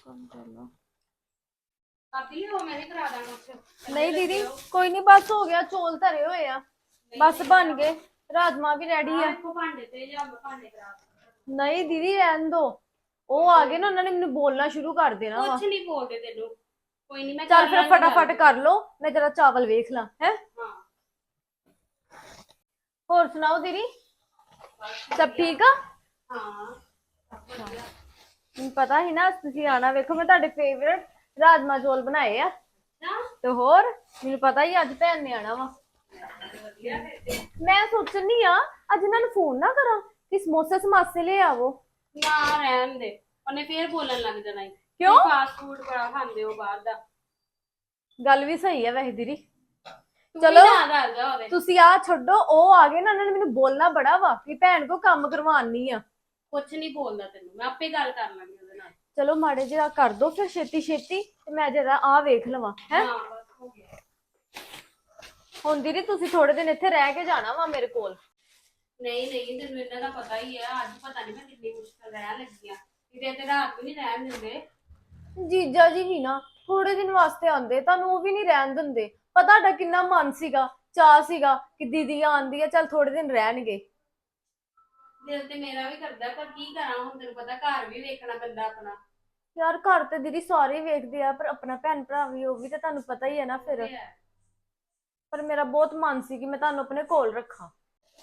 ਕੰਮ ਕਰ ਲਾ ਆਪੀ ਲਿਓ ਮੈਂ ਵੀ ਕਰਾ ਦਾਂ ਕੁਛ ਨਹੀਂ ਦੀਦੀ ਕੋਈ ਨਹੀਂ ਬਸ ਹੋ ਗਿਆ ਚੋਲ ਧਰੇ ਹੋਏ ਆ। ਬਸ ਬਣ ਗਏ। ਰਾਜਮਾ ਵੀ ਰੈਡੀ ਆ। ਕੋ ਭਾਂਡੇ ਤੇ ਜਾਂ ਮੈਂ ਭਾਂਡੇ ਕਰਾ ਦਾਂ ਨਹੀਂ ਦੀਦੀ ਰਹਿਣ ਦੋ। ਉਹ ਆ ਗਏ ਨਾ ਉਹਨਾਂ ਨੇ ਮੈਨੂੰ ਬੋਲਣਾ ਸ਼ੁਰੂ ਕਰ ਦੇਣਾ ਵਾ। ਕੁਛ ਨਹੀਂ ਬੋਲਦੇ ਤੈਨੂੰ। ਕੋਈ ਨਹੀਂ ਮੈਂ ਚੱਲ ਕਰ ਫਿਰ ਲਾਂਗੀ ਫਟਾਫਟ। ਕਰ ਲੋ ਮੈਂ ਜਰਾ ਚਾਵਲ ਵੇਖ ਲਾਂ ਹੈ? ਹਾਂ। ਹੋਰ ਸੁਣਾਓ ਦੀਦੀ? ਸਭ ਠੀਕ ਆ? ਹਾਂ ਸਭ ਵਧੀਆ। ਮੈਨੂੰ ਪਤਾ ਸੀ ਨਾ ਤੁਸੀਂ ਆਣਾ ਵੇਖੋ ਮੈਂ ਤੁਹਾਡੇ ਫੇਵਰਟ ਰਾਜਮਾ ਚੌਲ ਬਣਾਏ ਆ। ਨਾ ਤੇ ਹੋਰ ਮੈਨੂੰ ਪਤਾ ਹੀ ਅੱਜ ਭੈਣ ਨੇ ਆਣਾ ਵਾ। ਮੈਂ ਸੋਚਣੀ ਆ ਅੱਜ ਇਹਨਾਂ ਨੂੰ ਫੋਨ ਨਾ ਕਰਾਂ ਕਿ ਸਮੋਸੇ ਸਮਾਸੇ ਲੈ ਆਵੋ। ਨਾ ਰਹਿਣ ਦੇ ਉਹਨੇ ਫੇਰ ਬੋਲਣ ਲੱਗ ਜਾਣਾ ਈ। ਕਿਉਂ? ਫਾਸਟ ਫੂਡ ਬੜਾ ਖਾਂਦੇ ਹੋ ਬਾਹਰ ਦਾ। ਗੱਲ ਵੀ ਸਹੀ ਹੈ ਵੈਸੇ ਦੀਦੀ। ਤੂੰ ਚਲੋ। ਵੀ ਨਾ ਦੱਸ ਜਾ ਉਹਦੇ। ਤੁਸੀਂ ਆ ਛੱਡੋ ਉਹ ਆ ਗਏ ਨਾ ਉਹਨਾਂ ਨੇ ਮੈਨੂੰ ਬੋਲਣਾ ਬੜਾ ਵਾ ਕਿ ਭੈਣ ਕੋ ਕੰਮ ਕਰਵਾਉਣੀ ਆ। ਕੁਛ ਨਹੀਂ ਬੋਲਦਾ ਤੈਨੂੰ ਮੈਂ ਆਪੇ ਗੱਲ ਕਰ ਲਾਂਗੀ ਉਹਦੇ ਨਾਲ। ਚਲੋ ਮਾੜੇ ਜਿਹਾ ਕਰ ਦੋ ਫਿਰ ਛੇਤੀ ਛੇਤੀ ਤੇ ਮੈਂ ਜਰਾ ਆ ਵੇਖ ਲਵਾਂ ਹੈ? ਹਾਂ ਬਸ ਹੋ ਗਿਆ। ਹੁਣ ਦੀਦੀ ਤੁਸੀਂ ਥੋੜੇ ਦਿਨ ਇੱਥੇ ਰਹਿ ਕੇ ਜਾਣਾ ਵਾ ਮੇਰੇ ਕੋਲ। ਨਹੀਂ ਨਹੀਂ ਤੈਨੂੰ ਇਹਨਾਂ ਦਾ ਪਤਾ ਹੀ ਹੈ ਅੱਜ ਪਤਾ ਨਹੀਂ ਮੈਂ ਕਿੰਨੀ ਮੁਸ਼ਕਲ ਰਹਿਣ ਲੱਗੀ ਆ। ਕਿਤੇ ਤੇ ਰਾਤ ਵੀ ਨਹੀਂ ਰਹਿਣ ਦਿੰਦੇ। ਜੀਜਾ ਜੀ ਵੀ ਨਾ ਥੋੜੇ ਦਿਨ ਵਾਸਤੇ ਆਉਂਦੇ ਤੁਹਾਨੂੰ ਉਹ ਵੀ ਨਹੀਂ ਰਹਿਣ ਦਿੰਦੇ। ਪਤਾ ਤੁਹਾਡਾ ਕਿੰਨਾ ਮਨ ਸੀਗਾ ਚਾਹ ਸੀਗਾ ਕਿ ਦੀਦੀ ਆਂਦੀ ਆ ਚੱਲ ਥੋੜੇ ਦਿਨ ਰਹਿਣਗੇ। ਦਿਲ ਤੇ ਮੇਰਾ ਵੀ ਕਰਦਾ ਪਰ ਕੀ ਕਰਾਂ ਹੁਣ ਤੈਨੂੰ ਪਤਾ ਘਰ ਵੀ ਵੇਖਣਾ ਪੈਂਦਾ ਆਪਣਾ। ਯਾਰ ਘਰ ਤੇ ਦੀਦੀ ਸਾਰੇ ਹੀ ਵੇਖਦੇ ਆ ਪਰ ਆਪਣਾ ਭੈਣ ਭਰਾ ਵੀ ਉਹ ਵੀ ਤੇ ਤੁਹਾਨੂੰ ਪਤਾ ਹੀ ਹੈ ਨਾ ਫਿਰ। ਤੇ ਹੈ। ਪਰ ਮੇਰਾ ਬਹੁਤ ਮਨ ਸੀ ਕਿ ਮੈਂ ਤੁਹਾਨੂੰ ਆਪਣੇ ਕੋਲ ਰੱਖਾਂ।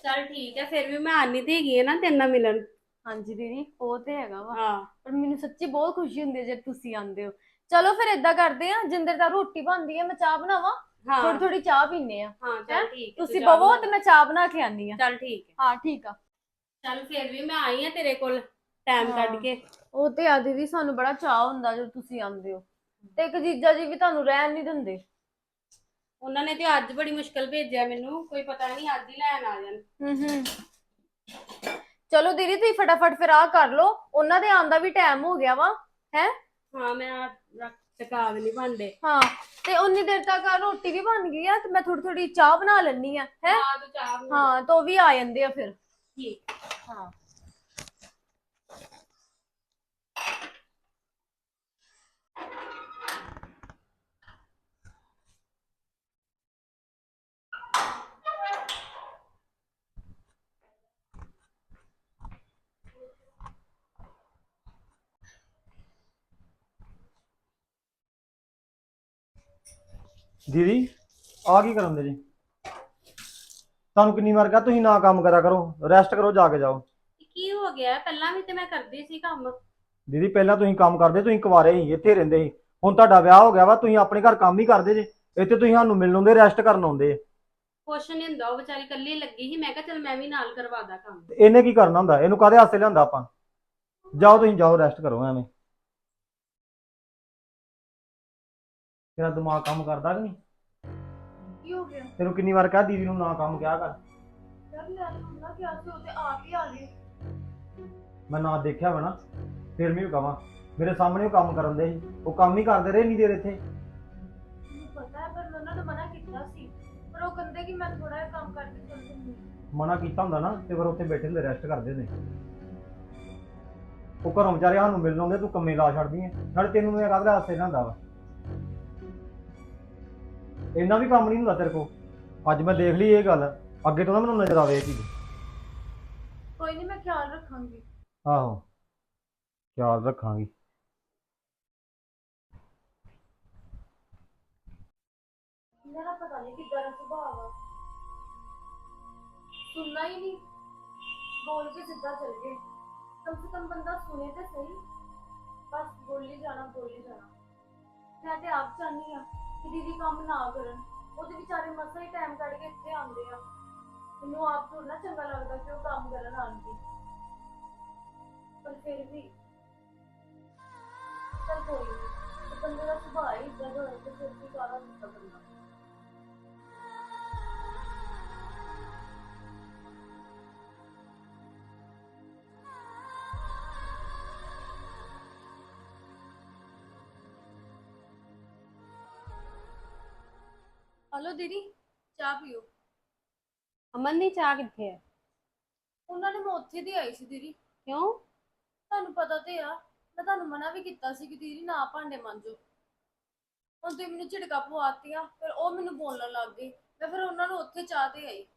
ਚੱਲ ਠੀਕ ਹੈ ਫਿਰ ਵੀ ਮੈਂ ਆਨੀ ਤੇ ਹੈਗੀ ਹੈ ਨਾ ਤੇਰੇ ਨਾਲ ਮਿਲਣ। ਹਾਂਜੀ ਦੀਦੀ ਉਹ ਤੇ ਹੈਗਾ ਵਾ। ਹਾਂ। ਪਰ ਮੈਨੂੰ ਸੱਚੀ ਬਹੁਤ ਖੁਸ਼ੀ ਹੁੰਦੀ ਹੈ ਜਦ ਤੁਸੀਂ ਆਉਂਦੇ ਹੋ। ਚਲੋ ਫਿਰ ਏਦਾਂ ਕਰਦੇ ਆ ਜਿੰਦਰ ਦਾ ਰੋਟੀ ਬਣਦੀ ਹੈ ਮੈਂ ਚਾਹ ਬਣਾਵਾਂ। ਹਾਂ। ਥੋੜੀ ਥੋੜੀ ਚਾਹ ਪੀਨੇ ਆ ਹਾਂ ਚੱਲ ਠੀਕ ਹੈ, ਤੂੰ ਤੁਸੀਂ ਜਾ ਬਵੋ ਬਣਾ। ਤੇ ਮੈਂ ਚਾਹ ਬਣਾ ਕੇ ਆਨੀ ਆ। ਚੱਲ ਠੀਕ ਹੈ ਹਾਂ ਠੀਕ ਆ। ਚੱਲ ਫਿਰ ਵੀ ਮੈਂ ਆਈ ਆ ਤੇਰੇ ਕੋਲ ਟਾਈਮ ਕੱਢ। ਕੇ। ਉਹ ਤੇ ਆ ਦੀਦੀ ਸਾਨੂੰ ਬੜਾ ਚਾਹ ਹੁੰਦਾ ਜਦੋਂ ਤੁਸੀਂ ਆਉਂਦੇ ਹੋ। ਤੇ ਇੱਕ ਜੀਜਾ ਜੀ ਵੀ ਤੁਹਾਨੂੰ ਰਹਿਣ ਨਹੀਂ ਦਿੰਦੇ। ਉਹਨਾਂ ਨੇ ਤੇ ਅੱਜ ਬੜੀ ਮੁਸ਼ਕਲ ਭੇਜਿਆ ਮੈਨੂੰ ਕੋਈ ਪਤਾ ਨਹੀਂ ਅੱਜ ਹੀ ਲੈਣ ਆ ਜਾਣ। ਹੂੰ ਹੂੰ। ਚਲੋ ਦੀਦੀ ਤੁਸੀਂ ਫਟਾਫਟ ਫਿਰ ਆ ਕਰ ਲਓ। ਉਹਨਾਂ ਦੇ ਆਉਣ ਦਾ ਵੀ ਟਾਈਮ ਹੋ ਗਿਆ ਵਾ ਹੈ? ਹਾਂ ਮੈਂ ਆਹ ਰੱਖ ਚਕਾ ਦੇਣੀ ਭਾਂਡੇ। ਹਾਂ ਤੇ ਉਨੀ ਦੇਰ ਤੱਕ ਆ ਰੋਟੀ ਵੀ ਬਣ ਗਈ ਆ ਤੇ ਮੈਂ ਥੋੜੀ ਥੋੜੀ ਚਾਹ ਬਣਾ ਲੈਣੀ ਆ ਹੈ? ਹਾਂ ਤੂੰ ਚਾਹ ਬਣਾ। ਹਾਂ ਤਾਂ ਉਹ ਵੀ ਆ ਜਾਂਦੇ ਆ ਫਿਰ। ਠੀਕ ਹਾਂ ਦੀਦੀ ਆ ਕੀ ਕਰਨ ਦੇ ਜੀ ਤੁਹਾਨੂੰ ਕਿੰਨੀ ਵਾਰ ਕਿਹਾ ਤੁਸੀਂ ਨਾ ਕੰਮ ਕਰਿਆ ਕਰੋ ਰੈਸਟ ਕਰੋ ਜਾ ਕੇ ਜਾਓ। ਕੀ ਹੋ ਗਿਆ? ਪਹਿਲਾਂ ਵੀ ਤੇ ਮੈਂ ਕਰਦੀ ਸੀ ਕੰਮ। ਦੀਦੀ ਪਹਿਲਾਂ ਤੁਸੀਂ ਕੰਮ ਕਰਦੇ ਤੁਸੀਂ ਕੁਵਾਰੇ ਸੀ ਇੱਥੇ ਰਹਿੰਦੇ ਸੀ। ਹੁਣ ਤੁਹਾਡਾ ਵਿਆਹ ਹੋ ਗਿਆ ਵਾ ਤੁਸੀਂ ਆਪਣੇ ਘਰ ਕੰਮ ਹੀ ਕਰਦੇ ਜੇ। ਇੱਥੇ ਤੁਸੀਂ ਸਾਨੂੰ ਮਿਲਣ ਆਉਂਦੇ ਰੈਸਟ ਕਰਨ ਆਉਂਦੇ। ਕੁਛ ਨਹੀਂ ਹੁੰਦਾ ਉਹ ਵਿਚਾਰੀ ਇਕੱਲੀ ਲੱਗੀ ਸੀ ਮੈਂ ਕਿਹਾ ਚਲ ਮੈਂ ਵੀ ਨਾਲ ਕਰਵਾ ਦਾਂ ਕੰਮ। ਇਹਨੇ ਕੀ ਕਰਨਾ ਹੁੰਦਾ? ਇਹਨੂੰ ਕਾਹਦੇ ਹਾਸੇ ਲਿਆਂਦਾ ਆਪਾਂ? ਜਾਓ ਤੁਸੀਂ ਜਾਓ ਰੈਸਟ ਕਰੋ ਐਵੇਂ। ਤੇਰਾ ਦਿਮਾਗ ਕੰਮ ਕਰਦਾ ਕਿ ਨਹੀਂ? ਕੀ ਹੋ ਗਿਆ? ਤੈਨੂੰ ਕਿੰਨੀ ਵਾਰ ਕਿਹਾ ਦੀਦੀ ਨੂੰ ਨਾ ਕੰਮ ਕਿਹਾ ਕਰ। ਯਾਰ ਮੈਂ ਨਾ ਕਿ ਅੱਜ ਉਹ ਤੇ ਆਪ ਹੀ ਆ ਗਏ। ਮੈਂ ਨਾ ਦੇਖਿਆ ਵਾ ਨਾ ਫਿਰ ਵੀ ਕਹਾਂ। ਮੇਰੇ ਸਾਹਮਣੇ ਉਹ ਕੰਮ ਕਰਨ ਦੇ ਸੀ। ਉਹ ਕੰਮ ਹੀ ਕਰਦੇ ਰਹੇ ਨਹੀਂ ਦੇਰ ਇੱਥੇ। ਮੈਨੂੰ ਪਤਾ ਹੈ ਪਰ ਮੈਂ ਉਹਨਾਂ ਨੂੰ ਮਨਾ ਕੀਤਾ ਸੀ। ਪਰ ਉਹ ਕਹਿੰਦੇ ਕਿ ਮੈਂ ਥੋੜਾ ਜਿਹਾ ਕੰਮ ਕਰਕੇ ਚੱਲ ਜੂੰਗੀ ਮਨਾ ਕੀਤਾ ਹੁੰਦਾ ਨਾ ਤੇ ਫਿਰ ਉੱਥੇ ਬੈਠੇ ਹੁੰਦੇ ਰੈਸਟ ਕਰਦੇ ਨੇ ਉਹ ਘਰੋਂ ਵਿਚਾਰੇ ਸਾਨੂੰ ਮਿਲਣ ਆਉਂਦੇ ਤੂੰ ਕੰਮੇ ਲਾ ਛੱਡਦੀ ਐ ਨਾਲੇ ਤੈਨੂੰ ਮੈਂ ਕਾਹਦਾ ਹਾਸੇ ਨਾ ਹੁੰਦਾ ਵਾ? ਇੰਨਾ ਵੀ ਕੰਮ ਨਹੀਂ ਹੁੰਦਾ ਤੇਰੇ ਕੋ ਅੱਜ ਮੈਂ ਦੇਖ ਲਈ ਇਹ ਗੱਲ ਅੱਗੇ ਤੋਂ ਨਾ ਮੈਨੂੰ ਨਜ਼ਰ ਆਵੇ ਇਹ ਚੀਜ਼। ਕੋਈ ਨਹੀਂ ਮੈਂ ਖਿਆਲ ਰੱਖਾਂਗੀ। ਆਹੋ ਖਿਆਲ ਰੱਖਾਂਗੀ। ਮੇਰਾ ਪਤਾ ਨਹੀਂ ਕਿੱਦਾਂ ਦਾ ਸੁਭਾਅ ਆ ਸੁਣਨਾ ਹੀ ਨਹੀਂ। ਬੋਲ ਕੇ ਸਿੱਧਾ ਚੱਲ ਗਏ। ਕਮ ਸੇ ਕਮ ਬੰਦਾ ਸੁਣੇ ਤੇ ਸਹੀ। ਬਸ ਬੋਲੀ ਜਾਣਾ ਬੋਲੀ ਜਾਣਾ। ਮੈਂ ਤੇ ਆਪ ਚਾਹਨੀ ਆ ਕਿ ਦੀਦੀ ਕੰਮ ਨਾ ਕਰਨ। ਉਹਦੇ ਵਿਚਾਰੇ ਮਸਾ ਹੀ ਟਾਈਮ ਕੱਢ ਕੇ ਇੱਥੇ ਆਉਂਦੇ ਆ। ਮੈਨੂੰ ਆਪ ਥੋੜਾ ਚੰਗਾ ਲੱਗਦਾ ਕਿ ਉਹ ਕੰਮ ਕਰਨ ਆਣਗੇ ਪਰ ਫਿਰ ਵੀ ਚਲ ਕੋਈ ਨਹੀਂ ਬੰਦੇ ਦਾ ਸੁਭਾਅ ਹੀ ਇਦਾਂ ਦਾ ਹੋਇਆ ਤੇ ਫਿਰ ਵੀ ਕਾਹਦਾ ਗੁੱਸਾ ਕਰਨਾ ਹਲੋ ਦੀਦੀ ਚਾਹ ਪੀਓ। ਅਮਨ ਦੀ ਚਾਹ ਕਿੱਥੇ ਹੈ? ਉਹਨਾਂ ਨੇ ਮੈਂ ਉੱਥੇ ਦੀ ਆਈ ਸੀ ਦੀਦੀ। ਕਿਉਂ? ਤੁਹਾਨੂੰ ਪਤਾ ਤੇ ਆ ਮੈਂ ਤੁਹਾਨੂੰ ਮਨਾ ਵੀ ਕੀਤਾ ਸੀ ਕਿ ਦੀਦੀ ਨਾ ਭਾਂਡੇ ਮਾਂਜੋ। ਹੁਣ ਤੁਸੀਂ ਮੈਨੂੰ ਝਿੜਕਾ ਪਵਾਤੀਆਂ ਫਿਰ ਉਹ ਮੈਨੂੰ ਬੋਲਣ ਲੱਗ ਗਏ। ਮੈਂ ਫਿਰ ਉਹਨਾਂ ਨੂੰ ਉੱਥੇ ਚਾਹ ਤੇ ਆਈ।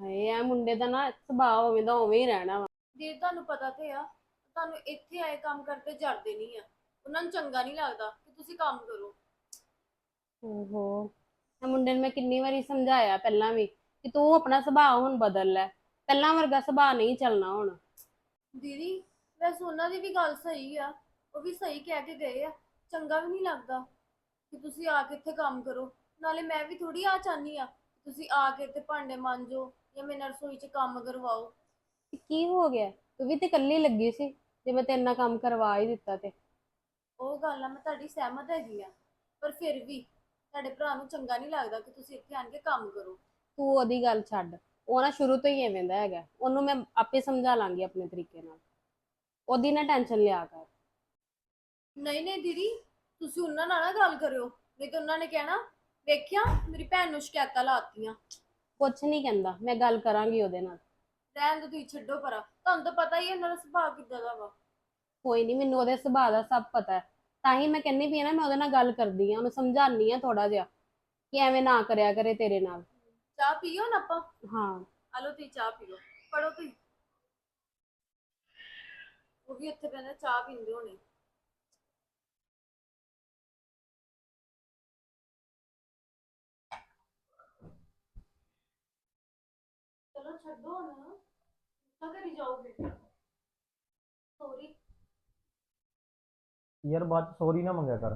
ਹਾਏ ਇਹ ਮੁੰਡੇ ਦਾ ਨਾ ਸੁਭਾਅ ਉਵੇਂ ਦਾ ਉਵੇਂ ਹੀ ਰਹਿਣਾ ਵਾ। ਦੀਦੀ ਤੁਹਾਨੂੰ ਪਤਾ ਤੇ ਆ ਤੁਹਾਨੂੰ ਇੱਥੇ ਆਏ ਕੰਮ ਕਰਦੇ ਜਰਦੇ ਨਹੀਂ ਆ। ਉਹਨਾਂ ਨੂੰ ਚੰਗਾ ਨਹੀਂ ਲੱਗਦਾ ਕਿ ਤੁਸੀਂ ਕੰਮ ਕਰੋ। ਓਹੋ। ਇਹ ਮੁੰਡੇ ਨੂੰ ਮੈਂ ਕਿੰਨੀ ਵਾਰੀ ਸਮਝਾਇਆ ਪਹਿਲਾਂ ਵੀ ਕਿ ਤੂੰ ਆਪਣਾ ਸੁਭਾਅ ਹੁਣ ਬਦਲ ਲੈ। ਪਹਿਲਾਂ ਵਰਗਾ ਸੁਭਾਅ ਨਹੀਂ ਚੱਲਣਾ ਹੁਣ। ਦੀਦੀ ਵੈਸੇ ਉਹਨਾਂ ਦੀ ਵੀ ਗੱਲ ਸਹੀ ਆ। ਉਹ ਵੀ ਸਹੀ ਕਹਿ ਕੇ ਗਏ ਆ। ਚੰਗਾ ਵੀ ਨਹੀਂ ਲੱਗਦਾ ਕਿ ਤੁਸੀਂ ਆ ਕੇ ਇੱਥੇ ਕੰਮ ਕਰੋ। ਨਾਲੇ ਮੈਂ ਵੀ ਥੋੜੀ ਆ ਚਾਹਨੀ ਆ ਤੁਸੀਂ ਆ ਕੇ ਇੱਥੇ ਭਾਂਡੇ ਮਾਂਜੋ ਜਾਂ ਮੇਰੇ ਨਾਲ ਰਸੋਈ 'ਚ ਕੰਮ ਕਰਵਾਓ। ਤੇ ਕੀ ਹੋ ਗਿਆ? ਤੂੰ ਵੀ ਤੇ ਇਕੱਲੀ ਲੱਗੀ ਸੀ ਜੇ ਮੈਂ ਤੇਰੇ ਨਾਲ ਕੰਮ ਕਰਵਾ ਹੀ ਦਿੱਤਾ ਤੇ। ਉਹ ਗੱਲ ਨਾਲ ਮੈਂ ਤੁਹਾਡੀ ਸਹਿਮਤ ਹੈਗੀ ਆ। ਪਰ ਫਿਰ ਵੀ ਤੁਹਾਡੇ ਭਰਾ ਨੂੰ ਚੰਗਾ ਨਹੀਂ ਲੱਗਦਾ ਕਿ ਤੁਸੀਂ ਇੱਥੇ ਆਣ ਕੇ ਕੰਮ ਕਰੋ। ਤੂੰ ਉਹਦੀ ਗੱਲ ਛੱਡ। ਉਹ ਨਾ ਸ਼ੁਰੂ ਤੋਂ ਹੀ ਐਵੇਂ ਦਾ ਹੈਗਾ। ਉਹਨੂੰ ਮੈਂ ਆਪੇ ਸਮਝਾ ਲਾਂਗੀ ਆਪਣੇ ਤਰੀਕੇ ਨਾਲ। ਉਹਦੀ ਨਾ ਟੈਨਸ਼ਨ ਲਿਆ ਕਰ। ਨਹੀਂ ਨਹੀਂ ਦੀਦੀ ਤੁਸੀਂ ਉਹਨਾਂ ਨਾਲ ਨਾ ਗੱਲ ਕਰਿਓ। ਨਹੀਂ ਤਾਂ ਉਹਨਾਂ ਨੇ ਕਹਿਣਾ ਵੇਖਿਆ ਮੇਰੀ ਭੈਣ ਨੂੰ ਸ਼ਿਕਾਇਤਾਂ ਲਾਤੀਆਂ। ਕੁਛ ਨਹੀਂ ਕਹਿੰਦਾ। ਮੈਂ ਗੱਲ ਕਰਾਂਗੀ ਉਹਦੇ ਨਾਲ। ਰਹਿਣ ਦੋ ਤੁਸੀਂ ਛੱਡੋ ਪਰਾਂ। ਤੁਹਾਨੂੰ ਤਾਂ ਪਤਾ ਹੀ ਹੈ ਉਹਨਾਂ ਦਾ ਸੁਭਾਅ ਕਿੱਦਾਂ ਦਾ ਵਾ। ਕੋਈ ਨਹੀਂ ਮੈਨੂੰ ਉਹਦੇ ਸੁਭਾਅ ਦਾ ਸਭ ਪਤਾ ਹੈ। ਤਾਂ ਹੀ ਮੈਂ ਕਹਿੰਦੀ ਪਈ ਆ ਨਾ ਮੈਂ ਉਹਦੇ ਨਾਲ ਗੱਲ ਕਰਦੀ ਆ ਉਹਨੂੰ ਸਮਝਾਉਣੀ ਆ ਥੋੜਾ ਜਿਹਾ ਕਿ ਐਵੇਂ ਨਾ ਕਰਿਆ ਕਰੇ ਤੇਰੇ ਨਾਲ। ਚਾਹ ਪੀਓ ਨਾ ਆਪਾਂ? ਹਾਂ। ਹਲੋ ਤੁਸੀਂ ਚਾਹ ਪੀਓ। ਪੜੋ ਤੁਸੀਂ। ਉਹ ਵੀ ਇੱਥੇ ਬੈਠੇ ਚਾਹ ਪੀਂਦੇ ਹੋਣੇ। ਚਲੋ ਛੱਡੋ ਨਾ ਤਾਂ ਕਰੀ ਜਾਓਗੇ ਸੌਰੀ ਯਾਰ ਬਾਅਦ ਸੌਰੀ ਨਾ ਮੰਗਿਆ ਕਰ।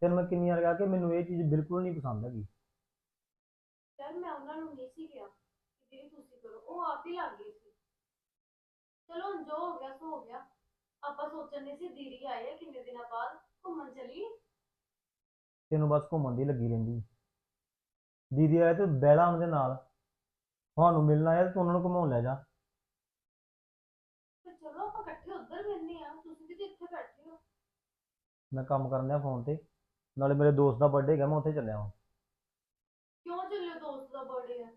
ਤੈਨੂੰ ਮੈਂ ਕਿੰਨੀ ਵਾਰ ਕਿਹਾ ਕਿ ਮੈਨੂੰ ਇਹ ਚੀਜ਼ ਬਿਲਕੁਲ ਨਹੀਂ ਪਸੰਦ ਹੈਗੀ। ਯਾਰ ਮੈਂ ਉਹਨਾਂ ਨੂੰ ਨਹੀਂ ਸੀ ਕਿਹਾ ਕਿ ਦੀਦੀ ਤੁਸੀਂ ਕਰੋ ਉਹ ਆਪ ਹੀ ਲੱਗ ਗਈ ਸੀ। ਚਲੋ ਹੁਣ ਜੋ ਹੋ ਗਿਆ ਸੋ ਹੋ ਗਿਆ। ਆਪਾਂ ਸੋਚਣ ਦੇ ਸੀ ਦੀਦੀ ਆਏ ਆ ਕਿੰਨੇ ਦਿਨਾਂ ਬਾਅਦ ਘੁੰਮਣ ਚਲੀ ਤੈਨੂੰ ਬਸ ਘੁੰਮਣ ਦੀ ਲੱਗੀ ਰਹਿੰਦੀ। ਦੀਦੀ ਆਏ ਤੇ ਬੈਲਾ ਉਹਨਾਂ ਦੇ ਨਾਲ। ਤੁਹਾਨੂੰ ਮਿਲਣਾ ਆਇਆ ਤੂੰ ਉਹਨਾਂ ਨੂੰ ਘੁਮਾਉਣ ਲੈ ਜਾ ਤੇ ਚਲੋ ਆਪਾਂ ਇਕੱਠੇ ਉੱਧਰ ਮਿਲਨੇ ਆ ਤੁਸੀਂ ਵੀ ਤੇ ਇੱਥੇ ਬੈਠੇ ਹੋ ਮੈਂ ਕੰਮ ਕਰਨ ਦਿਆ ਫੋਨ ਤੇ। ਨਾਲੇ ਮੇਰੇ ਦੋਸਤ ਦਾ ਬਰਥਡੇ ਹੈਗਾ ਮੈਂ ਉੱਥੇ ਚੱਲਿਆ ਹਾਂ ਕਿਉਂ ਚੱਲੇ ਦੋਸਤ ਦਾ ਬਰਥਡੇ ਆ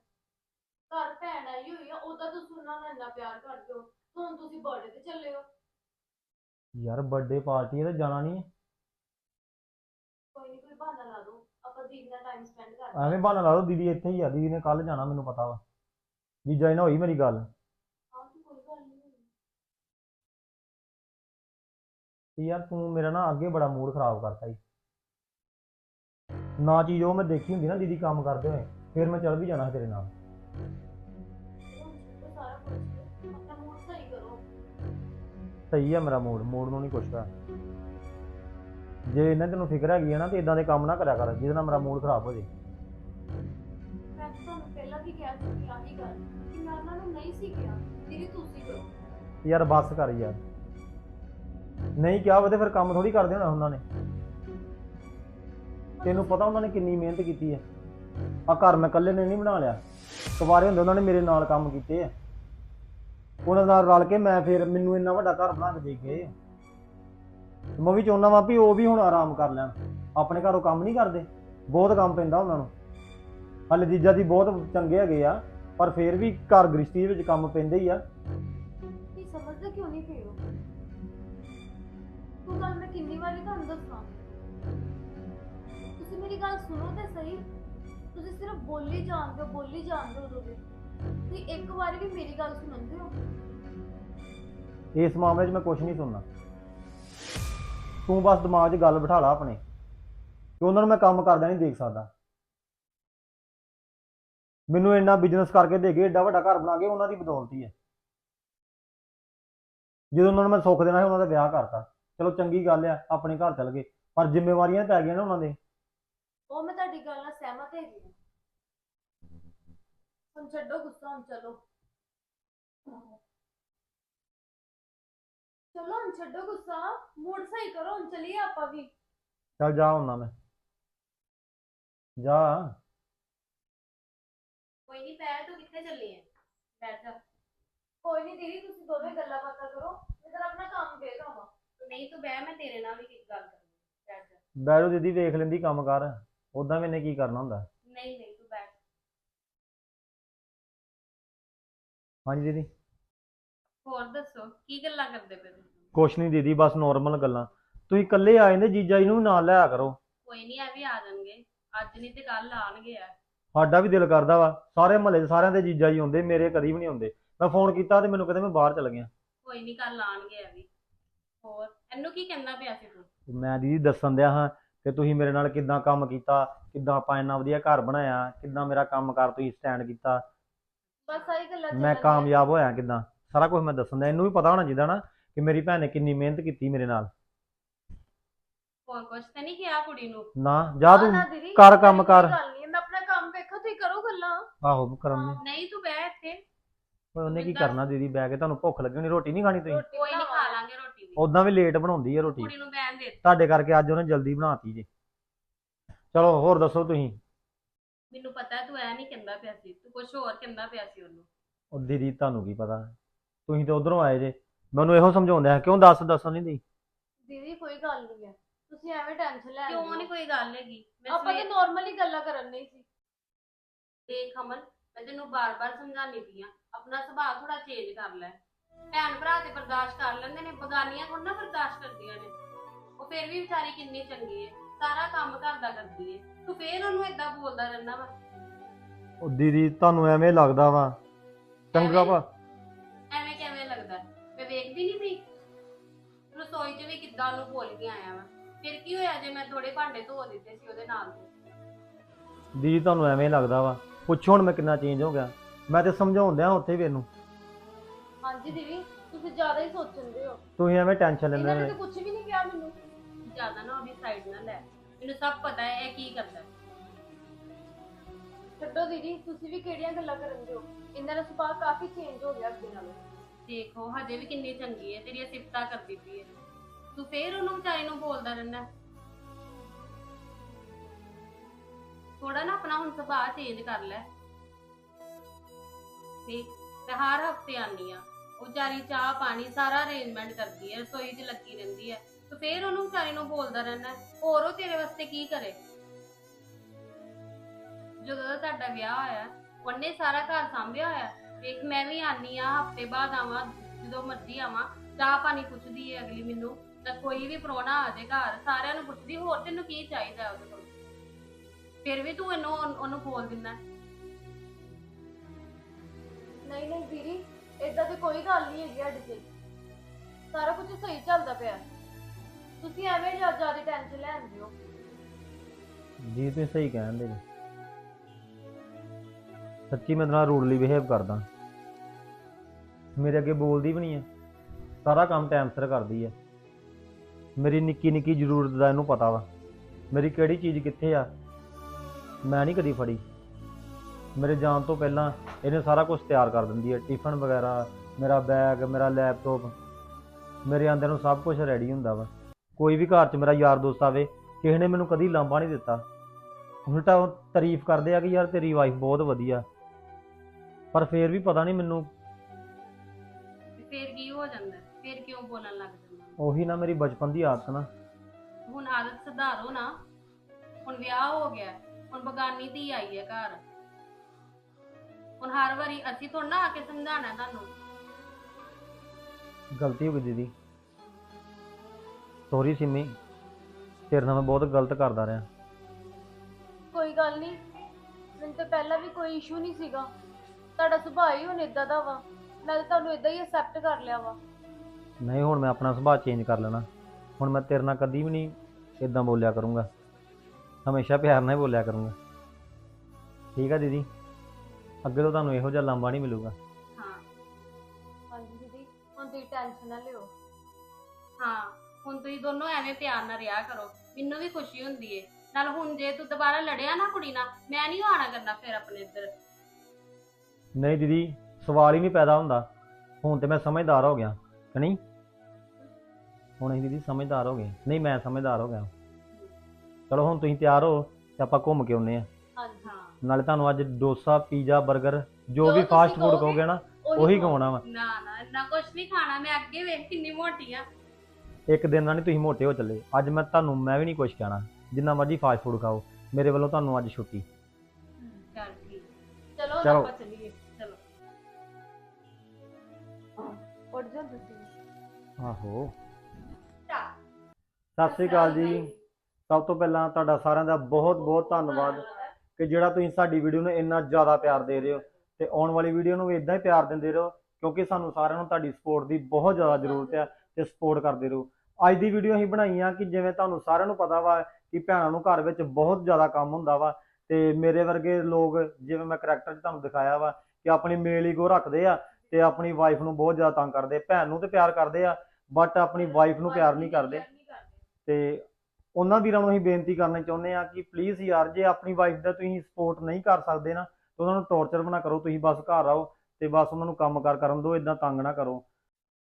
ਘਰ ਭੈਣ ਆਈ ਹੋਈ ਆ ਉਹਦਾ ਤੁਸੀਂ ਉਹਨਾਂ ਨਾਲ ਇੰਨਾ ਪਿਆਰ ਕਰਦੇ ਹੋ। ਤੇ ਹੁਣ ਤੁਸੀਂ ਬਰਥਡੇ ਤੇ ਚੱਲੇ ਹੋ। ਯਾਰ ਬਰਥਡੇ ਪਾਰਟੀ ਹੈ ਤੇ ਜਾਣਾ ਨਹੀਂ ਹੈ। ਕੋਈ ਨਹੀਂ ਕੋਈ ਬਹਾਨਾ ਲਾ ਦੋ। ਆਪਾਂ ਦੀਦੀ ਨਾਲ ਟਾਈਮ ਸਪੈਂਡ ਕਰ ਐਵੇਂ ਬਹਾਨਾ ਲਾ ਦੋ ਦੀਦੀ ਇੱਥੇ ਹੀ ਆ। ਦੀਦੀ ਨੇ ਕੱਲ ਜਾਣਾ ਮੈਨੂੰ ਪਤਾ ਵਾ। ਜੀਜਾ ਜੀ ਨਾਲ ਹੋਈ ਮੇਰੀ ਗੱਲ ਹਾਂ ਤੇ ਕੋਈ ਗੱਲ ਨਹੀਂ ਤੇ ਯਾਰ ਤੂੰ ਮੇਰਾ ਨਾ ਅੱਗੇ ਬੜਾ ਮੂਡ ਖਰਾਬ ਕਰਤਾ ਈ। ਨਾ ਚੀਜ਼ ਉਹ ਮੈਂ ਦੇਖੀ ਹੁੰਦੀ ਨਾ ਦੀਦੀ ਕੰਮ ਕਰਦੇ ਹੋਏ, ਫਿਰ ਮੈਂ ਚੱਲ ਵੀ ਜਾਣਾ ਸੀ ਤੇਰੇ ਨਾਲ। ਸਾਰਾ ਕੁਝ ਆਪਣਾ ਮੂਡ ਸਹੀ ਕਰੋ ਸਹੀ ਆ ਮੇਰਾ ਮੂਡ ਮੂਡ ਨੂੰ ਨਹੀਂ ਕੁਛ ਕਰ ਜੇ ਇਹਨਾਂ ਤੈਨੂੰ ਫਿਕਰ ਹੈਗੀ ਆ ਨਾ ਤੇ ਇਦਾਂ ਦੇ ਕੰਮ ਨਾ ਕਰਿਆ ਕਰ, ਜਿਹਦੇ ਨਾਲ ਮੇਰਾ ਮੂਡ ਖਰਾਬ ਹੋ ਜੇ। ਮੈਂ ਤਾਂ ਤੁਹਾਨੂੰ ਪਹਿਲਾਂ ਵੀ ਕਿਹਾ ਸੀ ਕਿ ਆਹੀ ਗੱਲ ਕਿ ਮੈਂ ਉਹਨਾਂ ਨੂੰ ਨਹੀਂ ਸੀ ਕਿਹਾ ਦੀਦੀ ਤੁਸੀਂ ਕਰੋ ਯਾਰ ਬਸ ਕਰ ਯਾਰ। ਨਹੀਂ ਕਿਹਾ ਵਾ ਤੇ ਫਿਰ ਕੰਮ ਥੋੜੀ ਕਰਦੇ ਹੋਣਾ ਉਹਨਾਂ ਨੇ। ਤੈਨੂੰ ਪਤਾ ਉਹਨਾਂ ਨੇ ਕਿੰਨੀ ਮਿਹਨਤ ਕੀਤੀ ਹੈ ਆ ਘਰ ਮੈਂ ਇਕੱਲੇ ਨੇ ਨਹੀਂ ਬਣਾ ਲਿਆ। ਕੁਵਾਰੇ ਹੁੰਦੇ ਉਹਨਾਂ ਨੇ ਮੇਰੇ ਨਾਲ ਕੰਮ ਕੀਤੇ ਆ। ਉਹਨਾਂ ਨਾਲ ਰਲ ਕੇ ਮੈਂ ਫਿਰ ਮੈਨੂੰ ਇੰਨਾ ਵੱਡਾ ਘਰ ਬਣਾ ਕੇ ਦੇ ਗਏ ਮੈਂ ਵੀ ਚਾਹੁੰਦਾ ਵਾਂ ਵੀ ਉਹ ਵੀ ਹੁਣ ਆਰਾਮ ਕਰ ਲੈਣ। ਆਪਣੇ ਘਰੋਂ ਕੰਮ ਨਹੀਂ ਕਰਦੇ। ਬਹੁਤ ਕੰਮ ਪੈਂਦਾ ਉਹਨਾਂ ਨੂੰ। ਹਾਲੇ ਜੀਜਾ ਜੀ ਬਹੁਤ ਚੰਗੇ ਹੈਗੇ ਆ, ਪਰ ਫਿਰ ਵੀ ਘਰ ਗ੍ਰਿਸ਼ਤੀ ਵਿੱਚ ਕੰਮ ਪੈਂਦੇ ਹੀ ਆ। ਕੀ ਸਮਝਦੇ ਕਿਉਂ ਨਹੀਂ ਪਏ ਹੋ? ਤੂੰ ਗੱਲ ਮੈਂ ਕਿੰਨੀ ਵਾਰੀ ਤੁਹਾਨੂੰ ਦੱਸਾਂ। ਤੁਸੀਂ ਮੇਰੀ ਗੱਲ ਸੁਣੋ ਤੇ ਸਹੀ। ਤੁਸੀਂ ਸਿਰਫ ਬੋਲੀ ਜਾਂਦੇ ਹੋ, ਬੋਲੀ ਜਾਂਦੇ ਹੋ ਉਦੋਂ ਦੇ ਤੁਸੀਂ ਇੱਕ ਵਾਰੀ ਵੀ ਮੇਰੀ ਗੱਲ ਸੁਣਦੇ ਹੋ। ਇਸ ਮਾਮਲੇ 'ਚ ਮੈਂ ਕੁਝ ਨਹੀਂ ਸੁਣਨਾ। ਤੂੰ ਬਸ ਦਿਮਾਗ 'ਚ ਗੱਲ ਬਿਠਾ ਲਾ ਆਪਣੇ। ਕਿ ਉਹਨਾਂ ਨੂੰ ਮੈਂ ਕੰਮ ਕਰਦਾ ਨਹੀਂ ਦੇਖ ਸਕਦਾ। ਮੈਨੂੰ ਇੰਨਾ ਬਿਜ਼ਨਸ ਕਰਕੇ ਦੇ ਗਏ ਏਡਾ ਵੱਡਾ ਘਰ ਬਣਾ ਕੇ ਉਹਨਾਂ ਦੀ ਬਦੌਲਤ ਹੈ। ਜਦੋਂ ਉਹਨਾਂ ਨੂੰ ਮੈਂ ਸੁੱਖ ਦੇਣਾ ਸੀ, ਉਹਨਾਂ ਦਾ ਵਿਆਹ ਕਰਤਾ। ਚਲੋ ਚੰਗੀ ਗੱਲ ਆ ਆਪਣੇ ਘਰ ਚੱਲ ਗਏ। ਪਰ ਜ਼ਿੰਮੇਵਾਰੀਆਂ ਪੈ ਗਈਆਂ ਨਾ ਉਹਨਾਂ ਦੇ। ਉਹ ਮੈਂ ਤੁਹਾਡੀ ਗੱਲ ਨਾਲ ਸਹਿਮਤ ਹੈਗੀ ਹਾਂ ਹੁਣ ਛੱਡੋ ਗੁੱਸਾ ਹੁਣ ਚਲੋ। ਚਲੋ ਹੁਣ ਛੱਡੋ ਗੁੱਸਾ। ਮੂਡ ਸਹੀ ਕਰੋ ਹੁਣ ਚਲੀਏ ਆਪਾਂ ਵੀ। ਚੱਲ ਜਾ ਹੁੰਨਾ ਮੈਂ। ਜਾ। ਕੋਈ ਨਹੀਂ ਪੈ ਤੂੰ ਕਿੱਥੇ ਚੱਲੀ ਹੈ ਬੈਠ। ਜਾ ਕੋਈ ਨਹੀਂ ਦੀਦੀ ਤੁਸੀਂ ਦੋਵੇਂ ਗੱਲਾਂ ਬਾਤਾਂ ਕਰੋ। ਮੈਂ ਤਾਂ ਆਪਣਾ ਕੰਮ ਵੇਖ ਆਵਾਂ। ਨਹੀਂ ਤੂੰ ਬਹਿ ਮੈਂ ਤੇਰੇ ਨਾਲ ਵੀ ਕੀ ਗੱਲ ਕਰਨੀ ਬੈਠ ਜਾ। ਬੈਠੋ ਦੀਦੀ ਵੇਖ ਲੈਂਦੀ ਕੰਮ ਕਰ। ਉਦਾਂ ਮੈਨੇ ਕੀ ਕਰਨਾ ਹੁੰਦਾ? ਨਹੀਂ ਨਹੀਂ ਤੂੰ ਬੈਠ ਹਾਂਜੀ ਦੀਦੀ। ਹੋਰ ਦੱਸੋ ਕੀ ਗੱਲਾਂ ਕਰਦੇ ਪਏ ਤੁਸੀਂ? ਕੁਛ ਨਹੀਂ ਦੀਦੀ ਬਸ ਨੋਰਮਲ ਗੱਲਾਂ। ਤੁਸੀਂ ਇਕੱਲੇ ਆ ਜਾਂਦੇ ਜੀਜਾ ਜੀ ਨੂੰ ਵੀ ਨਾਲ ਲਿਆ ਕਰੋ। ਕੋਈ ਨਹੀਂ ਐ ਵੀ ਆ ਜਾਣਗੇ। ਅੱਜ ਨਹੀਂ ਤੇ ਕੱਲ ਆਣਗੇ ਆ। ਸਾਡਾ ਵੀ ਦਿਲ ਕਰਦਾ ਵਾ। ਸਾਰੇ ਮਹੱਲੇ ਸਾਰਿਆਂ ਦੇ ਜੀਜਾ ਜੀ ਹੁੰਦੇ ਮੇਰੇ ਕਦੀ ਵੀ ਨਹੀਂ ਹੁੰਦੇ ਮੈਂ ਫੋਨ ਕੀਤਾ ਤੇ ਮੈਨੂੰ ਕਹਿੰਦੇ ਮੈਂ ਬਾਹਰ ਚਲ ਗਿਆ। ਕੋਈ ਨਹੀਂ ਕੱਲ ਆਣਗੇ ਆ ਵੀ ਹੋਰ ਇਹਨੂੰ ਕੀ ਕਹਿੰਦਾ ਪਿਆ ਸੀ ਤੂੰ? ਮੈਂ ਦੀਦੀ ਦੱਸਣ ਦਿਆ ਹਾਂ ਕਿ ਤੁਸੀਂ ਮੇਰੇ ਨਾਲ ਕਿੱਦਾਂ ਕੰਮ ਕੀਤਾ ਕਿੱਦਾਂ ਆਪਾਂ ਇੰਨਾ ਵਧੀਆ ਘਰ ਬਣਾਇਆ ਕਿੱਦਾਂ ਮੇਰਾ ਕੰਮ ਕਰ ਤੁਸੀਂ ਸਟੈਂਡ ਕੀਤਾ। ਬਸ ਸਾਰੀ ਗੱਲਾਂ ਮੈਂ ਕਾਮਯਾਬ ਹੋਇਆ ਕਿੱਦਾਂ? ਸਾਰਾ ਕੁਝ ਮੈਂ ਦੱਸਣ ਦਿਆ। ਇਹਨੂੰ ਵੀ ਪਤਾ ਹੋਣਾ ਚਾਹੀਦਾ ਨਾ ਕਿ ਮੇਰੀ ਭੈਣ ਨੇ ਕਿੰਨੀ ਮਿਹਨਤ ਕੀਤੀ ਮੇਰੇ ਨਾਲ। ਹੋਰ ਕੁਛ ਤੇ ਨਹੀਂ ਕਿਹਾ ਕੁੜੀ ਨੂੰ? ਨਾ ਜਾ। ਤੂੰ। ਨਾ ਦੀਦੀ, ਕਰ ਕੋਈ ਕੰਮ ਕਰ। ਗੱਲ ਨਹੀਂ ਮੈਂ ਆਪਣਾ ਕੰਮ ਵੇਖੋ ਤੁਸੀਂ ਕਰੋ ਗੱਲਾਂ। ਆਹੋ ਕਰਨ ਦੇ ਨਹੀਂ ਤੂੰ ਬਹਿ ਇੱਥੇ। ਉਹਨੇ ਕੀ। ਕਰਨਾ ਦੀਦੀ? ਬਹਿ ਕੇ ਤੁਹਾਨੂੰ ਭੁੱਖ ਲੱਗੀ ਹੋਣੀ ਰੋਟੀ ਨਹੀਂ ਖਾਣੀ ਤੁਸੀਂ? ਰੋਟੀ ਕੋਈ ਨਹੀਂ ਖਾ ਬਣਾਵਾਂਗੇ। ਲਾਂਗੇ ਰੋਟੀ ਵੀ ਉਦਾਂ ਵੀ ਲੇਟ ਬਣਾਉਂਦੀ ਹੈ ਰੋਟੀ। ਕੁੜੀ ਨੂੰ ਬਹਿਣ ਦੇ ਤੁਹਾਡੇ ਕਰਕੇ ਅੱਜ ਉਹਨੇ ਜਲਦੀ ਬਣਾਤੀ ਜੀ। ਚਲੋ ਹੋਰ ਦੱਸੋ ਤੁਸੀਂ? ਮੈਨੂੰ ਪਤਾ ਤੂੰ ਐ ਨਹੀਂ ਕਹਿੰਦਾ ਪਿਆ ਸੀ। ਤੂੰ ਕੁਝ ਹੋਰ ਕਹਿੰਦਾ ਪਿਆ ਸੀ ਉਹਨੂੰ। ਉਹ ਦੀਦੀ ਤੁਹਾਨੂੰ ਕੀ ਪਤਾ? ਤੁਸੀਂ ਤਾਂ ਉਧਰੋਂ ਆਏ ਜੇ। ਮੈਨੂੰ ਇਹੋ ਸਮਝਾਉਂਦੇ ਆ ਕਿਉਂ ਦੱਸ ਦੱਸਣ ਨਹੀਂ ਦੀ? ਦੀਦੀ ਕੋਈ ਗੱਲ ਨਹੀਂ ਹੈ। ਤੁਸੀਂ ਐਵੇਂ ਟੈਨਸ਼ਨ ਲੈ ਕਿਉਂ ਨਹੀਂ ਕੋਈ ਗੱਲ ਹੈਗੀ? ਮੈਂ ਆਪਾਂ ਤਾਂ ਸਵੇਰ ਨਾਰਮਲੀ ਗੱਲਾਂ ਕਰਨ ਨਹੀਂ ਸੀ। ਦੇਖ ਅਮਨ ਮੈਂ ਤੈਨੂੰ ਬਾਰ-ਬਾਰ ਸਮਝਾਉਂਦੀ ਪਈ ਆ ਆਪਣਾ ਸੁਭਾਅ ਥੋੜਾ ਚੇਂਜ ਕਰ ਲੈ। ਭੈਣ ਭਰਾ ਤੇ ਬਰਦਾਸ਼ਤ ਕਰ ਲੈਂਦੇ ਨੇ ਬਗਾਨੀਆਂ ਥੋੜਾ ਨਾ ਬਰਦਾਸ਼ਤ ਕਰਦੀਆਂ ਨੇ। ਉਹ ਫਿਰ ਵੀ ਵਿਚਾਰੀ ਕਿੰਨੀ ਚੰਗੀ ਹੈ ਸਾਰਾ ਕੰਮ ਘਰ ਦਾ ਕਰਦੀ ਹੈ ਤੂੰ ਫੇਰ ਉਹਨੂੰ ਏਦਾਂ ਬੋਲਦਾ ਰਹਿੰਦਾ ਵਾ। ਉਹ ਦੀਦੀ ਤੁਹਾਨੂੰ ਐਵੇਂ ਲੱਗਦਾ ਵਾ। ਚੰਗਾ ਵਾ। ਐਵੇਂ ਕਿਵੇਂ ਲੱਗਦਾ? ਮੈਂ ਵੇਖਦੀ ਨਹੀਂ ਪਈ ਰਸੋਈ 'ਚ ਵੀ ਕਿੱਦਾਂ ਉਹਨੂੰ ਬੋਲ ਕੇ ਆਇਆ ਵਾ। ਫਿਰ ਕੀ ਹੋਇਆ ਜੇ ਮੈਂ ਥੋੜੇ ਭਾਂਡੇ ਧੋ ਦਿੱਤੇ ਸੀ ਉਹਦੇ ਨਾਲ? ਦੀਦੀ ਤੁਹਾਨੂੰ ਐਵੇਂ ਲੱਗਦਾ ਵਾ। ਪੁੱਛੋ ਹੁਣ ਮੈਂ ਕਿੰਨਾ ਚੇਂਜ ਹੋ ਗਿਆ। ਮੈਂ ਤੇ ਸਮਝਾਉਣ ਦਿਆਂ ਉੱਥੇ ਵੀ ਇਹਨੂੰ। ਹਾਂਜੀ ਦੀਦੀ ਤੁਸੀਂ ਜ਼ਿਆਦਾ ਹੀ ਸੋਚਣਦੇ ਹੋ। ਤੁਸੀਂ ਐਵੇਂ ਟੈਨਸ਼ਨ ਲੈਂਦੇ ਇਹਨਾਂ ਨੇ ਨੇ ਤਾਂ ਕੁਝ ਵੀ ਨਹੀਂ ਕਿਹਾ ਮੈਨੂੰ। ਜ਼ਿਆਦਾ ਨਾ ਉਹਦੀ ਸਾਈਡ ਨਾ ਲੈ। ਮੈਨੂੰ ਸਭ ਪਤਾ ਹੈ ਇਹ ਕੀ ਕਰਦਾ। ਛੱਡੋ ਦੀਦੀ ਤੁਸੀਂ ਵੀ ਕਿਹੜੀਆਂ ਗੱਲਾਂ ਕਰਦੇ ਹੋ ਇਹਨਾਂ ਦਾ ਸੁਭਾਅ ਕਾਫੀ ਚੇਂਜ ਹੋ ਗਿਆ ਅੱਗੇ ਨਾਲੋਂ। ਦੇਖੋ ਹਜੇ ਵੀ ਕਿੰਨੀ ਚੰਗੀ ਹੈ ਤੇਰੀਆਂ ਸਿਫਤਾਂ ਕਰਦੀ ਪਈ ਹੈ। ਤੂੰ ਫੇਰ ਉਹਨੂੰ ਵਿਚਾਰੀ ਨੂੰ ਬੋਲਦਾ ਰਹਿੰਦਾ। ਥੋੜਾ ਨਾ ਆਪਣਾ ਹੁਣ ਸੁਭਾਅ ਚੇਂਜ ਕਰ ਲੈ। ਦੇਖ ਮੈਂ ਹਰ ਹਫ਼ਤੇ ਆਨੀ ਆ ਉਹ ਵਿਚਾਰੀ ਚਾਹ, ਪਾਣੀ ਸਾਰਾ ਅਰੇਂਜਮੈਂਟ ਕਰਦੀ ਹੈ, ਰਸੋਈ 'ਚ ਲੱਗੀ ਰਹਿੰਦੀ ਹੈ। ਤੂੰ ਫੇਰ ਉਹਨੂੰ ਵਿਚਾਰੀ ਨੂੰ ਬੋਲਦਾ ਰਹਿੰਦਾ ਹੋਰ ਉਹ ਤੇਰੇ ਵਾਸਤੇ ਕੀ ਕਰੇ? ਜਦੋਂ ਦਾ ਤੁਹਾਡਾ ਵਿਆਹ ਹੋਇਆ, ਉਹਨੇ ਸਾਰਾ ਘਰ ਸੰਭਿਆ ਹੋਇਆ। ਦੇਖ, ਮੈਂ ਵੀ ਆਨੀ ਆ ਹਫ਼ਤੇ ਬਾਅਦ ਆਵਾਂ, ਜਦੋਂ ਮਰਜ਼ੀ ਆਵਾਂ। ਚਾਹ ਪਾਣੀ ਪੁੱਛਦੀ ਹੈ ਅਗਲੀ ਮੈਨੂੰ, ਤਾਂ ਕੋਈ ਵੀ ਪ੍ਰਾਹੁਣਾ ਆ ਜਾਏ ਘਰ, ਸਾਰਿਆਂ ਨੂੰ ਪੁੱਛਦੀ, ਹੋਰ ਤੈਨੂੰ ਕੀ ਚਾਹੀਦਾ ਉਹਦੇ ਕੋਲ? ਫਿਰ ਵੀ ਤੂੰ ਇਹਨੂੰ, ਉਹਨ- ਉਹਨੂੰ ਬੋਲ ਦਿੰਦਾ ਨਹੀਂ ਨਹੀਂ ਦੀਦੀ, ਏਦਾਂ ਤੇ ਕੋਈ ਗੱਲ ਨਹੀਂ ਹੈਗੀ ਸਾਡੇ ਤੇ। ਸਾਰਾ ਕੁਝ ਸਹੀ ਚੱਲਦਾ ਪਿਆ। ਤੁਸੀਂ ਐਵੇਂ ਜ਼ਿਆਦਾ ਟੈਨਸ਼ਨ ਲੈਂਦੇ ਹੋ ਜੀ, ਤੁਸੀਂ ਸਹੀ ਕਹਿੰਦੇ ਜੀ। ਸੱਚੀ ਮੈਂ ਨਾਲ ਰੂਡਲੀ ਬਿਹੇਵ ਕਰਦਾ। ਮੇਰੇ ਅੱਗੇ ਬੋਲਦੀ ਵੀ ਨਹੀਂ ਹੈ। ਸਾਰਾ ਕੰਮ ਟਾਈਮ ਸਿਰ ਕਰਦੀ ਹੈ। ਮੇਰੀ ਨਿੱਕੀ ਨਿੱਕੀ ਜ਼ਰੂਰਤ ਦਾ ਇਹਨੂੰ ਪਤਾ ਵਾ। ਮੇਰੀ ਕਿਹੜੀ ਚੀਜ਼ ਕਿੱਥੇ ਆ? ਮੈਂ ਨਹੀਂ ਕਦੀ ਫੜੀ। ਮੇਰੇ ਜਾਣ ਤੋਂ ਪਹਿਲਾਂ ਇਹਨੇ ਸਾਰਾ ਕੁਝ ਤਿਆਰ ਕਰ ਦਿੰਦੀ ਹੈ। ਟਿਫਨ ਵਗੈਰਾ ਮੇਰਾ ਬੈਗ ਮੇਰਾ ਲੈਪਟਾਪ ਮੇਰੇ ਆਂਦੇ ਨੂੰ ਸਭ ਕੁਝ ਰੈਡੀ ਹੁੰਦਾ ਵਾ। ਕੋਈ ਵੀ ਘਰ 'ਚ ਮੇਰਾ ਯਾਰ ਦੋਸਤ ਆਵੇ ਕਿਸੇ ਨੇ ਮੈਨੂੰ ਕਦੀ ਲਾਂਭਾ ਨਹੀਂ ਦਿੱਤਾ। ਉਲਟਾ ਉਹ ਤਾਰੀਫ ਕਰਦੇ ਆ ਕਿ ਯਾਰ ਤੇਰੀ ਵਾਈਫ ਬਹੁਤ ਵਧੀਆ। ਪਰ ਫੇਰ ਵੀ ਪਤਾ ਨਹੀਂ ਮੈਨੂੰ ਤੇ ਫਿਰ ਕੀ ਹੋ ਜਾਂਦਾ? ਫਿਰ ਕਿਉਂ ਬੋਲਣ ਲੱਗ ਜਾਂਦਾ? ਉਹੀ ਨਾ ਮੇਰੀ ਬਚਪਨ ਦੀ ਆਦਤ ਨਾ। ਹੁਣ ਆਦਤ ਸੁਧਾਰੋ ਨਾ। ਹੁਣ ਵਿਆਹ ਹੋ ਗਿਆ ਹੁਣ ਬਗਾਨੀ ਧੀ ਆਈ ਹੈ ਘਰ। ਹੁਣ ਹਰ ਵਾਰੀ ਅਸੀਂ ਥੋੜਾ ਨਾ ਆ ਕੇ ਸਮਝਾਣਾ ਤੁਹਾਨੂੰ। ਗਲਤੀ ਹੋ ਗਈ ਦੀਦੀ। ਸੌਰੀ ਸਿੰਮੀ ਤੇਰੇ ਨਾਲ ਮੈਂ ਬਹੁਤ ਗਲਤ ਕਰਦਾ ਰਿਹਾ। ਕੋਈ ਗੱਲ ਨਹੀਂ ਮੈਨੂੰ ਤਾਂ ਪਹਿਲਾਂ ਵੀ ਕੋਈ ਇਸ਼ੂ ਨਹੀਂ ਸੀਗਾ। ਤੁਹਾਡਾ ਸੁਭਾਅ ਹੀ ਹੁਣ ਇਦਾਂ ਦਾ ਵਾ ਮੈਂ ਤਾਂ ਤੁਹਾਨੂੰ ਇਦਾਂ ਹੀ ਅਸੈਪਟ ਕਰ ਲਿਆ ਵਾ। ਨਹੀਂ ਹੁਣ ਮੈਂ ਆਪਣਾ ਸੁਭਾਅ ਚੇਂਜ ਕਰ ਲੈਣਾ। ਹੁਣ ਮੈਂ ਤੇਰੇ ਨਾਲ ਕਦੀ ਵੀ ਨਹੀਂ ਇਦਾਂ ਬੋਲਿਆ ਕਰੂੰਗਾ। ਹਮੇਸ਼ਾ ਪਿਆਰ ਨਾਲ ਹੀ ਬੋਲਿਆ ਕਰੂੰਗਾ। ਠੀਕ ਆ ਦੀਦੀ। ਅੱਗੇ ਤੋਂ ਤੁਹਾਨੂੰ ਇਹੋ ਜਿਹਾ ਲਾਂਭਾ ਨਹੀਂ ਮਿਲੂਗਾ। ਹਾਂ। ਹਾਂਜੀ ਦੀਦੀ ਹੁਣ ਤੁਸੀਂ ਟੈਨਸ਼ਨ ਨਾ ਲਿਓ। ਹਾਂ ਹੁਣ ਤੁਸੀਂ ਦੋਨੋਂ ਐਵੇਂ ਪਿਆਰ ਨਾਲ ਰਿਹਾ ਕਰੋ। ਮੈਨੂੰ ਵੀ ਖੁਸ਼ੀ ਹੁੰਦੀ ਏ। ਨਾਲ ਹੁਣ ਜੇ ਤੂੰ ਦੁਬਾਰਾ ਲੜਿਆ ਨਾ ਕੁੜੀ ਨਾਲ ਮੈਂ ਨਹੀਂ ਆਣਾ ਕਰਨਾ ਫਿਰ ਆਪਣੇ ਇੱਧਰ। ਨਹੀਂ ਦੀਦੀ ਸਵਾਲ ਹੀ ਨਹੀਂ ਪੈਦਾ ਹੁੰਦਾ। ਹੁਣ ਤੇ ਮੈਂ ਸਮਝਦਾਰ ਹੋ ਗਿਆ ਕਿ ਨਹੀਂ? ਹੁਣ ਅਸੀਂ ਦੀਦੀ ਸਮਝਦਾਰ ਹੋ ਗਏ। ਨਹੀਂ ਮੈਂ ਸਮਝਦਾਰ ਹੋ ਗਿਆ। ਚਲੋ ਹੁਣ ਤੁਸੀਂ ਤਿਆਰ ਹੋ ਤੇ ਆਪਾਂ ਘੁੰਮ ਕੇ ਆਉਨੇ ਆ ਨਾਲੇ ਤੁਹਾਨੂੰ ਅੱਜ ਡੋਸਾ ਪੀਜ਼ਾ 버ਗਰ ਜੋ ਵੀ ਤੁਸੀਂ ਫਾਸਟ ਫੂਡ ਕਹੋਗੇ, ਕਹੋਗੇ ਨਾ ਉਹੀ ਖਵਾਉਣਾ ਵਾ। ਨਾ ਨਾ ਇੰਨਾ ਕੁਝ ਨਹੀਂ ਖਾਣਾ ਮੈਂ ਅੱਗੇ ਵੇਖ ਕਿੰਨੀ ਮੋਟੀ ਆ। ਇੱਕ ਦਿਨ ਨਾਲ ਨਹੀਂ ਤੁਸੀਂ ਮੋਟੇ ਹੋ ਚੱਲੇ। ਅੱਜ ਮੈਂ ਤੁਹਾਨੂੰ ਮੈਂ ਵੀ ਨਹੀਂ ਕੁਝ ਕਹਿਣਾ। ਜਿੰਨਾ ਮਰਜ਼ੀ ਫਾਸਟ ਫੂਡ ਖਾਓ। ਮੇਰੇ ਵੱਲੋਂ ਤੁਹਾਨੂੰ ਅੱਜ ਛੁੱਟੀ। ਚੱਲ ਠੀਕ। ਚਲੋ ਹੁਣ ਚਲੋ। ਆਪਾਂ ਚੱਲੀਏ। ਚਲੋ। ਉੱਠ ਜਾਓ ਤੁਸੀਂ ਆਹੋ। ਸਤਿ ਸ੍ਰੀ ਅਕਾਲ ਜੀ। ਸਭ ਤੋਂ ਪਹਿਲਾਂ ਤੁਹਾਡਾ ਸਾਰਿਆਂ ਦਾ ਬਹੁਤ ਬਹੁਤ ਧੰਨਵਾਦ। ਕਿ ਜਿਹੜਾ ਤੁਸੀਂ ਸਾਡੀ ਵੀਡੀਓ ਨੂੰ ਇੰਨਾ ਜ਼ਿਆਦਾ ਪਿਆਰ ਦੇ ਰਹੇ ਹੋ ਤੇ ਆਉਣ ਵਾਲੀ ਵੀਡੀਓ ਨੂੰ ਵੀ ਇਦਾਂ ਹੀ ਪਿਆਰ ਦਿੰਦੇ ਰਹੋ, ਕਿਉਂਕਿ ਸਾਨੂੰ ਸਾਰਿਆਂ ਨੂੰ ਤੁਹਾਡੀ ਸਪੋਰਟ ਦੀ ਬਹੁਤ ਜ਼ਿਆਦਾ ਜ਼ਰੂਰਤ ਹੈ ਤੇ ਸਪੋਰਟ ਕਰਦੇ ਰਹੋ। ਅੱਜ ਦੀ ਵੀਡੀਓ ਅਸੀਂ ਬਣਾਈ ਆ ਕਿ ਜਿਵੇਂ ਤੁਹਾਨੂੰ ਸਾਰਿਆਂ ਨੂੰ ਪਤਾ ਵਾ ਕਿ ਭੈਣਾਂ ਨੂੰ ਘਰ ਵਿੱਚ ਬਹੁਤ ਜ਼ਿਆਦਾ ਕੰਮ ਹੁੰਦਾ ਵਾ ਤੇ ਮੇਰੇ ਵਰਗੇ ਲੋਕ, ਜਿਵੇਂ ਮੈਂ ਕਰੈਕਟਰ 'ਚ ਤੁਹਾਨੂੰ ਦਿਖਾਇਆ ਵਾ ਕਿ ਆਪਣੀ ਮੇਲ ਈਗੋ ਰੱਖਦੇ ਆ ਤੇ ਆਪਣੀ ਵਾਈਫ ਨੂੰ ਬਹੁਤ ਜ਼ਿਆਦਾ ਤੰਗ ਕਰਦੇ, ਭੈਣ ਨੂੰ ਤੇ ਪਿਆਰ ਕਰਦੇ ਆ ਬਟ ਆਪਣੀ ਵਾਈਫ ਨੂੰ ਪਿਆਰ ਨਹੀਂ ਕਰਦੇ। ਤੇ ਉਹਨਾਂ ਵੀਰਾਂ ਨੂੰ ਅਸੀਂ ਬੇਨਤੀ ਕਰਨੀ ਚਾਹੁੰਦੇ ਆ ਕਿ ਪਲੀਜ਼ ਯਾਰ, ਜੇ ਆਪਣੀ ਵਾਈਫ ਦਾ ਤੁਸੀਂ ਸਪੋਰਟ ਨਹੀਂ ਕਰ ਸਕਦੇ ਨਾ, ਤਾਂ ਉਹਨਾਂ ਨੂੰ ਟੌਰਚਰ ਬਣਾ ਕਰੋ, ਤੁਸੀਂ ਬਸ ਘਰ ਆਓ ਤੇ ਬਸ ਉਹਨਾਂ ਨੂੰ ਕੰਮਕਾਰ ਕਰਨ ਦਿਓ ਇਦਾਂ ਤੰਗ ਨਾ ਕਰੋ।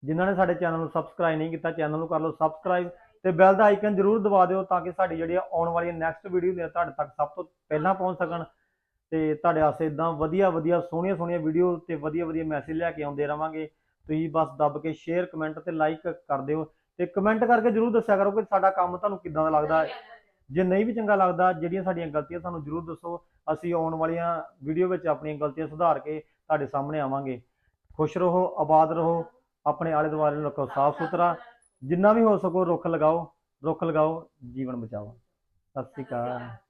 ਜਿਨ੍ਹਾਂ ਨੇ ਸਾਡੇ ਚੈਨਲ ਨੂੰ ਸਬਸਕ੍ਰਾਈਬ ਨਹੀਂ ਕੀਤਾ ਚੈਨਲ ਨੂੰ ਕਰ ਲਓ ਸਬਸਕ੍ਰਾਈਬ ਤੇ ਬੈਲ ਦਾ ਆਈਕਨ ਜ਼ਰੂਰ ਦਬਾ ਦਿਓ ਤਾਂ ਕਿ ਸਾਡੀ ਜਿਹੜੀ ਆਉਣ ਵਾਲੀ ਨੈਕਸਟ ਵੀਡੀਓ ਨੇ ਤੁਹਾਡੇ ਤੱਕ ਸਭ ਤੋਂ ਪਹਿਲਾਂ ਪਹੁੰਚ ਸਕਣ ਤੇ ਤੁਹਾਡੇ ਵਾਸਤੇ ਇਦਾਂ ਵਧੀਆ ਵਧੀਆ, ਸੋਹਣੀਆਂ ਸੋਹਣੀਆਂ ਵੀਡੀਓ ਤੇ ਵਧੀਆ ਵਧੀਆ ਮੈਸੇਜ ਲੈ ਕੇ ਆਉਂਦੇ ਰਵਾਂਗੇ। ਤੁਸੀਂ ਬਸ ਦੱਬ ਕੇ ਸ਼ੇਅਰ ਕਮੈਂਟ ਤੇ ਲਾਈਕ ਕਰ ਦਿਓ ਤੇ ਕਮੈਂਟ ਕਰਕੇ ਜਰੂਰ ਦੱਸਿਆ ਕਰੋ ਕਿ ਸਾਡਾ ਕੰਮ ਤੁਹਾਨੂੰ ਕਿੱਦਾਂ ਦਾ ਲੱਗਦਾ ਹੈ। ਜੇ ਨਹੀਂ ਵੀ ਚੰਗਾ ਲੱਗਦਾ, ਜਿਹੜੀਆਂ ਸਾਡੀਆਂ ਗਲਤੀਆਂ ਸਾਨੂੰ ਜਰੂਰ ਦੱਸੋ। ਅਸੀਂ ਆਉਣ ਵਾਲੀਆਂ ਵੀਡੀਓ ਵਿੱਚ ਆਪਣੀਆਂ ਗਲਤੀਆਂ ਸੁਧਾਰ ਕੇ ਤੁਹਾਡੇ ਸਾਹਮਣੇ ਆਵਾਂਗੇ। ਖੁਸ਼ ਰਹੋ, ਆਬਾਦ ਰਹੋ, ਆਪਣੇ ਆਲੇ ਦੁਆਲੇ ਨੂੰ ਰੱਖੋ, ਸਾਫ਼ ਸੁਥਰਾ। ਜਿੰਨਾ ਵੀ ਹੋ ਸਕੋ, ਰੁੱਖ ਲਗਾਓ ਰੁੱਖ ਲਗਾਓ, ਜੀਵਨ ਬਚਾਓ। ਸਤਿ ਸ਼੍ਰੀ ਅਕਾਲ।